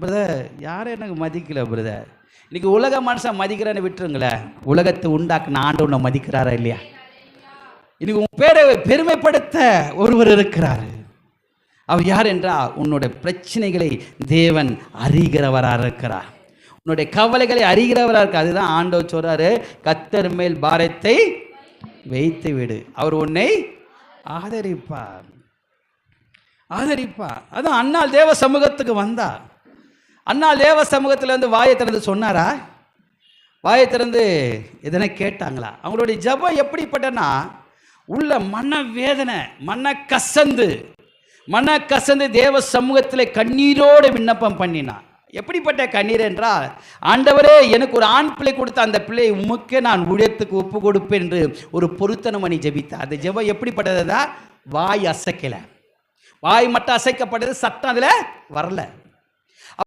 Brother யாரும் எனக்கு மதிக்கல பிரதர் இன்னைக்கு உலக மனுஷன் மதிக்கிறேன்னு விட்டுருங்களேன். உலகத்தை உண்டாக்குன ஆண்டு உன்னை மதிக்கிறாரா இல்லையா? இன்னைக்கு உன் பேரை பெருமைப்படுத்த ஒருவர் இருக்கிறாரு. அவர் யார் என்றால் உன்னுடைய பிரச்சனைகளை தேவன் அறிகிறவராக இருக்கிறார். உன்னுடைய கவலைகளை அறிகிறவராக இருக்கு அதுதான் ஆண்டவர் சொல்றாரு கத்தர் மேல் பாரத்தை வைத்து விடு. அவர் உன்னை ஆதரிப்பார். ஆதரிப்பார். அதுவும் அண்ணால் தேவ சமூகத்துக்கு வந்தா அண்ணா தேவ சமூகத்தில் வந்து வாயை திறந்து சொன்னாரா? வாயை திறந்து எதனை கேட்டாங்களா? அவங்களுடைய ஜெபம் எப்படிப்பட்டனா உள்ள மன வேதனை மன கசந்து மன கசந்து தேவ சமூகத்தில் கண்ணீரோடு விண்ணப்பம் பண்ணினான் எப்படிப்பட்ட கண்ணீர் என்றால் ஆண்டவரே எனக்கு ஒரு ஆண் பிள்ளை கொடுத்த அந்த பிள்ளை உமக்கே நான் ஊழியத்துக்கு ஒப்பு கொடுப்பேன் என்று ஒரு பொருத்தனை மணி ஜெபித்தார். அந்த ஜெபம் எப்படிப்பட்டதுதான் வாய் அசைக்கலை. வாய் மட்டும் அசைக்கப்பட்டது சட்டம் அதில் வரல.